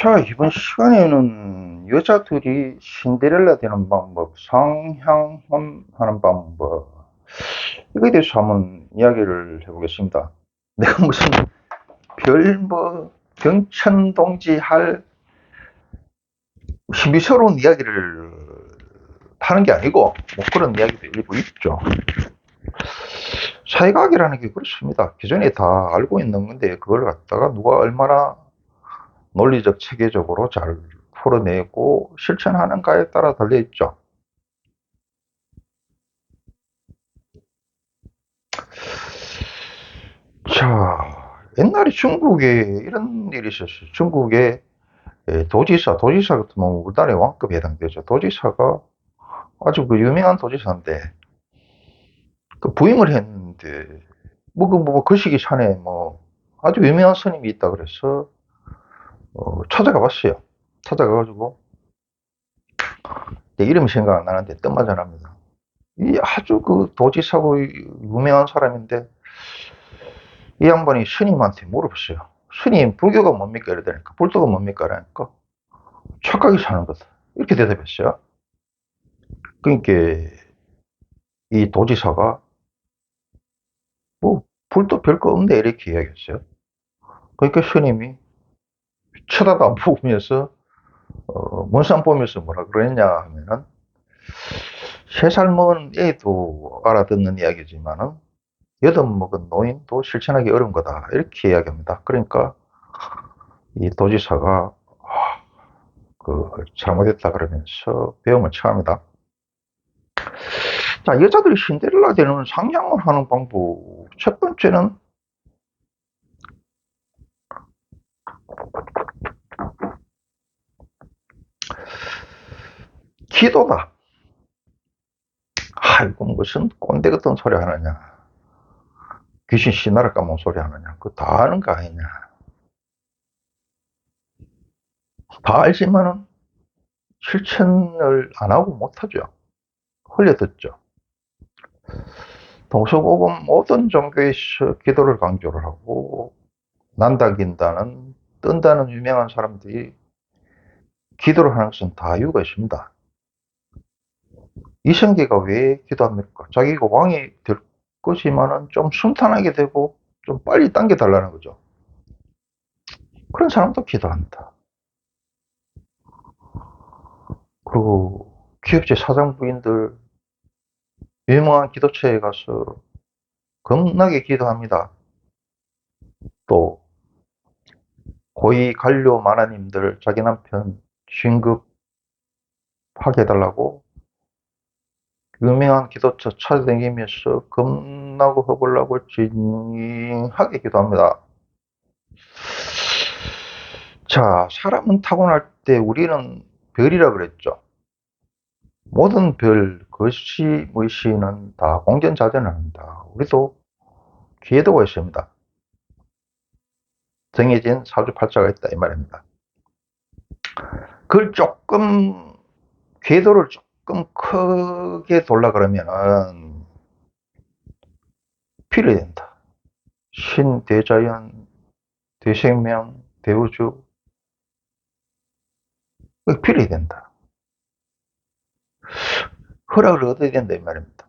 자, 이번 시간에는 여자들이 신데렐라 되는 방법, 상향혼 하는 방법, 이거에 대해서 한번 이야기를 해보겠습니다. 내가 무슨 별 뭐 경천동지 할 신비스러운 이야기를 하는 게 아니고 뭐 그런 이야기도 일부 있죠. 사회과학이라는 게 그렇습니다. 기존에 다 알고 있는 건데 그걸 갖다가 누가 얼마나 논리적 체계적으로 잘 풀어내고 실천하는가에 따라 달려있죠. 자, 옛날에 중국에 이런 일이 있었어요. 중국에 도지사, 도지사 같은 경우 우리나라의 왕급에 해당되죠. 도지사가 아주 그 유명한 도지사인데, 그 부임을 했는데, 뭐, 그, 뭐, 그 시기 산에 뭐, 아주 유명한 스님이 있다 그래서, 어, 찾아가 봤어요. 찾아가가지고, 내 이름이 생각 안 나는데 뜸마전합니다. 이 아주 그 도지사고 유명한 사람인데, 이 양반이 스님한테 물어봤어요. 스님, 불교가 뭡니까? 이러다니까. 불도가 뭡니까? 이러니까. 착각이 사는 거다. 이렇게 대답했어요. 그러니까, 이 도지사가, 뭐, 불도 별거 없네. 이렇게 이야기했어요. 그러니까 스님이 쳐다도 안 보면서, 어, 먼산 보면서 뭐라 그랬냐 하면은, 세 살 먹은 애도 알아듣는 이야기지만은, 여덟 먹은 노인도 실천하기 어려운 거다. 이렇게 이야기합니다. 그러니까 이 도지사가 아, 그 잘못했다 그러면서 배움을 처합니다. 자, 여자들이 신데렐라 되는 상향을 하는 방법. 첫 번째는 기도다. 아이고, 무슨 꼰대 같은 소리 하느냐. 귀신 신나라 까먹은 소리 하느냐. 그거 다 아는 거 아니냐. 다 알지만은 실천을 안 하고 못하죠. 흘려듣죠. 동서고금 모든 종교에서 기도를 강조를 하고 난다 긴다는 뜬다는 유명한 사람들이 기도를 하는 것은 다 이유가 있습니다. 이성계가 왜 기도합니까? 자기가 왕이 될 것이만은 좀 순탄하게 되고 좀 빨리 당겨달라는 거죠. 그런 사람도 기도한다. 그리고 기업체 사장 부인들 유명한 기도처에 가서 겁나게 기도합니다. 또 고위 관료 마나님들 자기 남편 진급하게 해달라고 유명한 기도처 찾아다니면서 겁나고 허벌나고 징하게 기도합니다. 자, 사람은 타고날 때 우리는 별이라 그랬죠. 모든 별, 것이 무의시는 다 공전자전을 합니다. 우리도 기회도가 있습니다. 정해진 사주팔자가 있다 이 말입니다. 그걸 조금 궤도를 조금 크게 돌라 그러면은 필요해 된다. 신, 대자연, 대생명, 대우주 필요해 된다. 허락을 얻어야 된다 이 말입니다.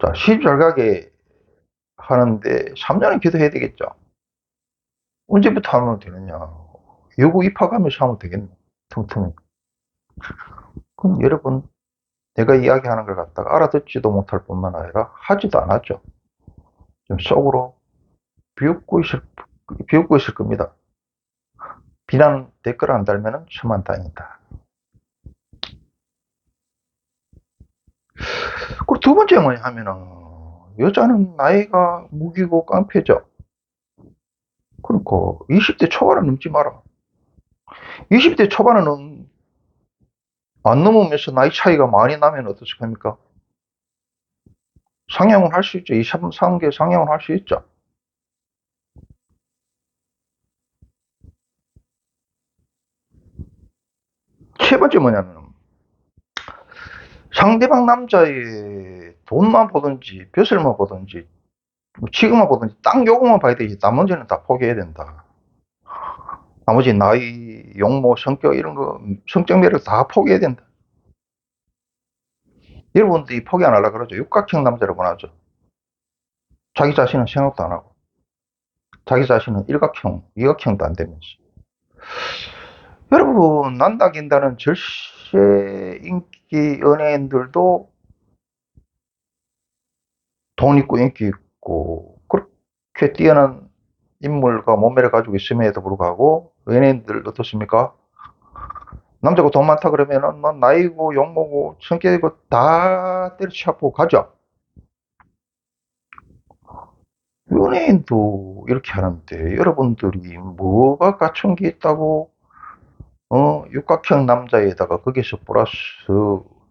자, 시집 잘 가게 하는데 3년은 기도해야 되겠죠. 언제부터 하면 되느냐. 여고 입학하면서 하면 되겠네. 틈틈이. 그럼 여러분, 내가 이야기하는 걸 갖다가 알아듣지도 못할 뿐만 아니라 하지도 않았죠. 좀 속으로 비웃고 있을, 비웃고 있을 겁니다. 비난 댓글 안 달면은 천만 다행이다. 그리고 두 번째 뭐냐 하면은, 여자는 나이가 무기고 깡패죠. 그러니까 20대 초반은 넘지 마라. 20대 초반은 안 넘으면서 나이 차이가 많이 나면 어떻습니까? 상향을 할 수 있죠. 2, 3, 3개 상향을 할 수 있죠. 세 번째 뭐냐면 상대방 남자의 돈만 보든지 벼슬만 보든지 지금만 보든지 딱 요거만 봐야 되지 나머지는 다 포기해야 된다. 나머지 나이, 용모, 성격 이런 거 성적 매력 다 포기해야 된다. 여러분들이 포기 안 하려고 그러죠. 육각형 남자라고 하죠. 자기 자신은 생각도 안 하고 자기 자신은 일각형, 이각형도 안 되면서 여러분 난다 긴다는 절세 인기 연예인들도 돈 있고 인기 있고 그렇게 뛰어난 인물과 몸매를 가지고 있음에도 불구하고 연예인들 어떻습니까? 남자고 돈 많다 그러면은 뭐 나이고 용모고 성격이고 다 때려치고 가죠. 연예인도 이렇게 하는데 여러분들이 뭐가 갖춘 게 있다고 어 육각형 남자에다가 거기서 플러스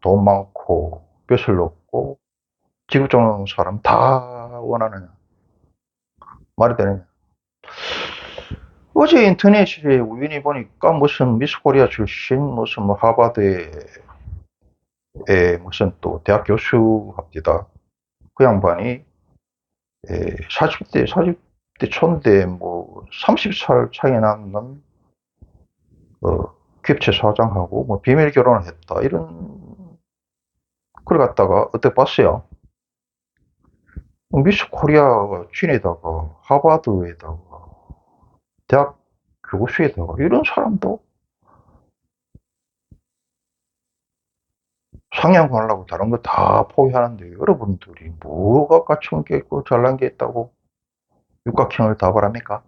돈 많고 벼슬 높고 지구 좋은 사람 다 원하느냐 말이 되느냐 어제 인터넷에 우연히 보니까 무슨 미스코리아 출신 무슨 뭐 하버드의 에 무슨 또 대학 교수 합디다 그 양반이 에 40대 40대 초인데 뭐 30살 차이 나는 어 기업체 사장하고 뭐 비밀 결혼을 했다 이런 글 갖다가 어떻게 봤어요? 미스 코리아가 춘에다가 하버드에다가 대학 교수에다가 이런 사람도 상향 하려고 다른 거 다 포기하는데 여러분들이 뭐가 갖춘 게 있고 잘난 게 있다고 육각형을 다 바랍니까?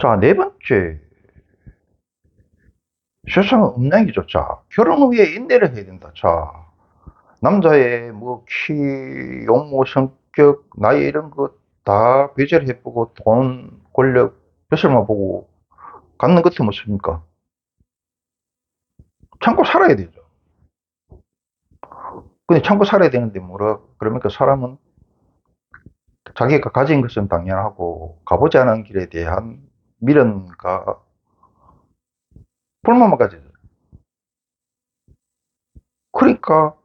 자, 네 번째. 세상은 음량이죠. 자, 결혼 후에 인내를 해야 된다. 자, 남자의 뭐 키, 용모, 성 격, 나이 이런 거 다 배제해보고 돈, 권력, 벼슬만 보고 갖는 것도 뭐습니까? 참고 살아야 되죠. 근데 참고 살아야 되는데 뭐라 그러니까 사람은 자기가 가진 것은 당연하고 가보지 않은 길에 대한 미련과 불만만 가지죠. 그러니까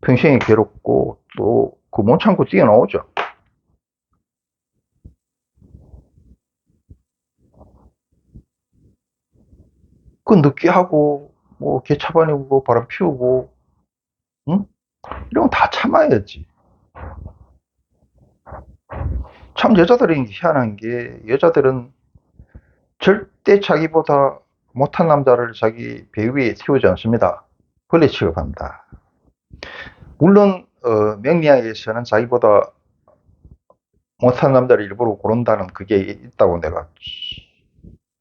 평생이 괴롭고 또 그 못 참고 뛰어나오죠. 그 늦게 하고 뭐 개차반이고 바람 피우고 응? 이런 거 다 참아야지. 참 여자들이 희한한 게 여자들은 절대 자기보다 못한 남자를 자기 배 위에 세우지 않습니다. 권리 취급한다. 물론 어, 명리학에서는 자기보다 못한 남자를 일부러 고른다는 그게 있다고 내가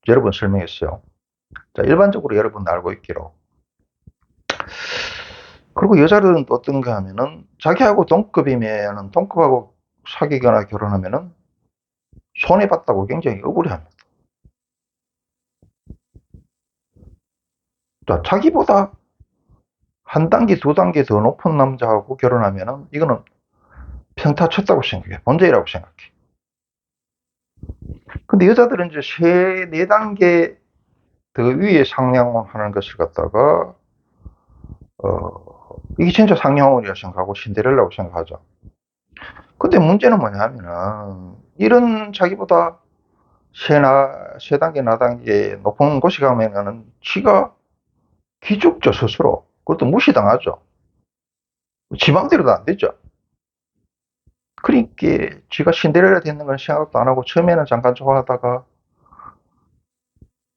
여러 번 설명했어요. 자, 일반적으로 여러분 알고 있기로. 그리고 여자들은 또 어떤가 하면은 자기하고 동급이면은 동급하고 사귀거나 결혼하면은 손해봤다고 굉장히 억울해합니다. 자, 자기보다 한 단계, 두 단계 더 높은 남자하고 결혼하면은 이거는 평타 쳤다고 생각해. 본전이라고 생각해. 근데 여자들은 이제 세, 네 단계 더 위에 상향하는 것을 갖다가, 어, 이게 진짜 상향원이라고 생각하고 신데렐라고 생각하죠. 근데 문제는 뭐냐면은, 이런 자기보다 세, 나, 세 단계, 나 단계 높은 곳에 가면은 지가 기죽죠, 스스로. 그것도 무시당하죠. 지 맘대로도 안 되죠. 그러니까 지가 신데렐라 됐는 걸 생각도 안 하고 처음에는 잠깐 좋아하다가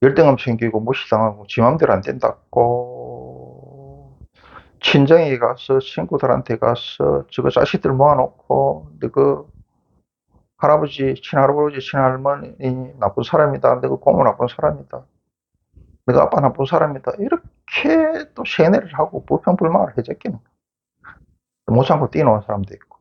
열등감 생기고 무시당하고 지 맘대로 안 된다고 친정에 가서 친구들한테 가서 저거 자식들 모아놓고 너그 할아버지, 친할아버지, 친할머니 나쁜 사람이다. 너그 고모 나쁜 사람이다. 너가 아빠 나쁜 사람이다. 이렇게 또 세뇌를 하고 불평불만을 해제끼는 못 참고 뛰어놓은 사람도 있고.